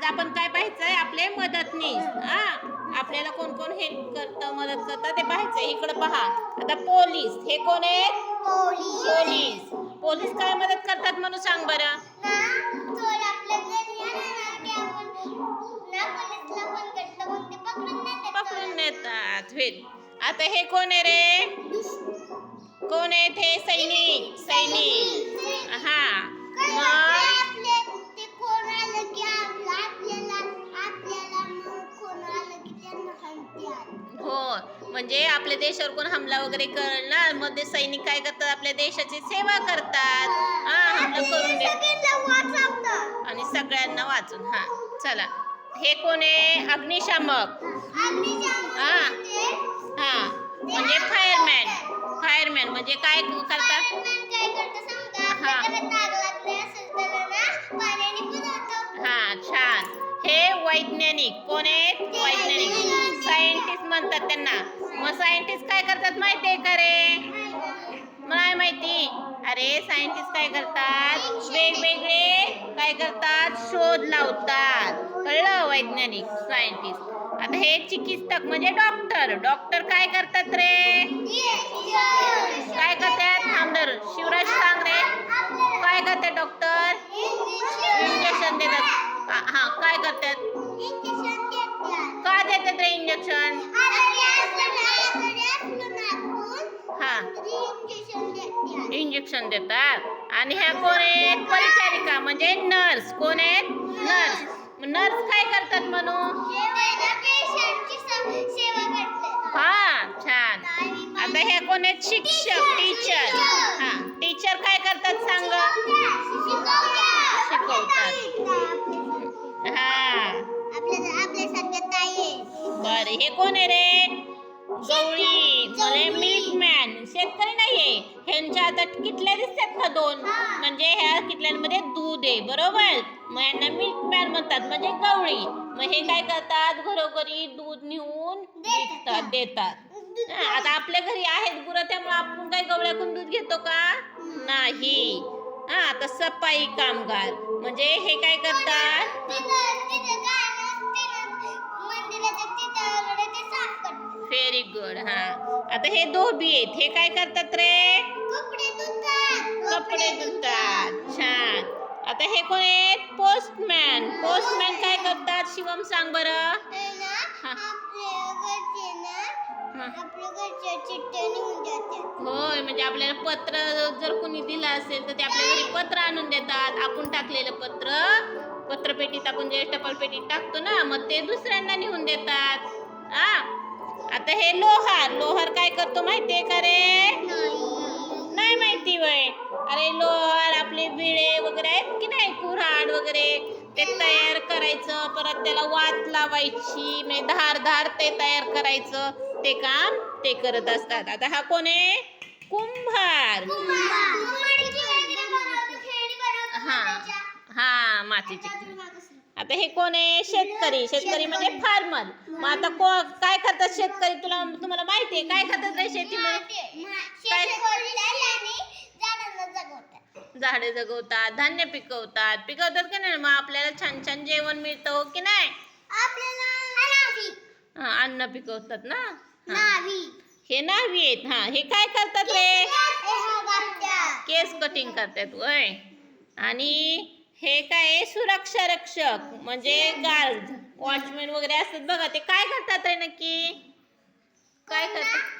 आज आपण काय पाहायचंय? आपले मदतनीस. हा? आपल्याला कोण कोण हेल्प करतं मदत करतं? ते पाहायचंय. इकडं पहा. आता पोलीस. हे कोण आहेत पोलीस. पोलीस. काय मदत करतात म्हणून सांग बरं. पकडून नेतात. आता हे कोण आहे रे? कोण आहेत हे सैनिक. सैनिक. हा. मग? म्हणजे आपल्या देशावर कोण हमला वगैरे करणार? ते सैनिक काय करतात? आपल्या देशाची सेवा करतात. हा हमला करून आणि सगळ्यांना वाचून हा चला. हे कोण आहे? अग्निशामक. हा. हा. म्हणजे फायरमॅन. फायरमॅन म्हणजे काय करतात? हा. छान. हे वैज्ञानिक. कोण आहेत वैज्ञानिक. सायंटिस्ट म्हणतात त्यांना. मग सायंटिस्ट काय करतात माहिती आहे का रे? नाही माहिती. अरे सायंटिस्ट काय करतात? वेगवेगळे काय करतात? शोध लावतात. कळलं वैज्ञानिक सायंटिस्ट आता हे चिकित्सक म्हणजे डॉक्टर डॉक्टर काय करतात रे? काय करतात? थांबदर शिवराज सांग रे. काय करतात डॉक्टर इंजेक्शन देतात. हा हा, काय करतात? का देतात रे इंजेक्शन इंजेक्शन देतात. आणि ह्या कोण आहेत परिचारिका म्हणजे नर्स कोण आहेत? नर्स नर्स काय करतात म्हणून हा छान. आता हे कोण आहेत? शिक्षक टीचर हा टीचर काय करतात सांग? हा. आपल्यासारख्या ताई बर हे कोण आहे रे? गवळी. मिल्कमॅन शेतकरी नाहीये. ह्यांच्या हातात किटल्या दिसतात का दोन. म्हणजे ह्या किटल्यांमध्ये दूध आहे बरोबर? मग यांना मिल्कमॅन म्हणतात म्हणजे गवळी मग हे काय करतात? घरोघरी दूध नेऊन विकतात देतात. हा, आता आपल्या घरी आहेत गुरं त्यामुळे आपण काय गवळ्याकडून दूध घेतो का? नाही. हा आता सफाई कामगार. म्हणजे हे काय करतात? आता हे धोबी आहेत. हे काय करतात रे? कपडे धुतात. छान. आता हे कोण आहेत? पोस्टमॅन. पोस्टमॅन काय करतात? शिवम सांग बरं. होय म्हणजे आपल्याला पत्र जर कोणी दिलं असेल तर ते आपल्या घरी पत्र आणून देतात. आपण टाकलेलं पत्र. पत्रपेटीत आपण जे टपाल पेटीत टाकतो ना मग ते दुसऱ्यांना नेऊन देतात. हा. आता हे लोहार लोहार काय करतो माहितीये का रे? नाही माहिती वय अरे लोहार आपले विळे वगैरे आहेत की नाही कुऱ्हाड वगैरे? ते तयार करायचं परत त्याला वात लावायची म्हणजे धार धार ते तयार करायचं. ते काम ते करत असतात. आता हा कोण आहे? कुंभार. हा. हा मातीची. आता हे कोण आहे? शेतकरी. शेतकरी. म्हणजे फार्मर. मग आता को काय करतात शेतकरी तुला तुम्हाला माहिती आहे? काय करतात रे शेतीमध्ये झाडे जगवतात धान्य पिकवतात. पिकवतात की नाही? मग आपल्याला छान छान जेवण मिळतं हो की नाही? हा, अन्न पिकवतात ना? हा. हे नावी आहेत. हा हे काय करतात रे? केस कटिंग करतात. वय आणि हे काय सुरक्षा रक्षक म्हणजे गार्ड वॉचमॅन वगैरे असतात बघा ते काय करतात नक्की? काय करतात?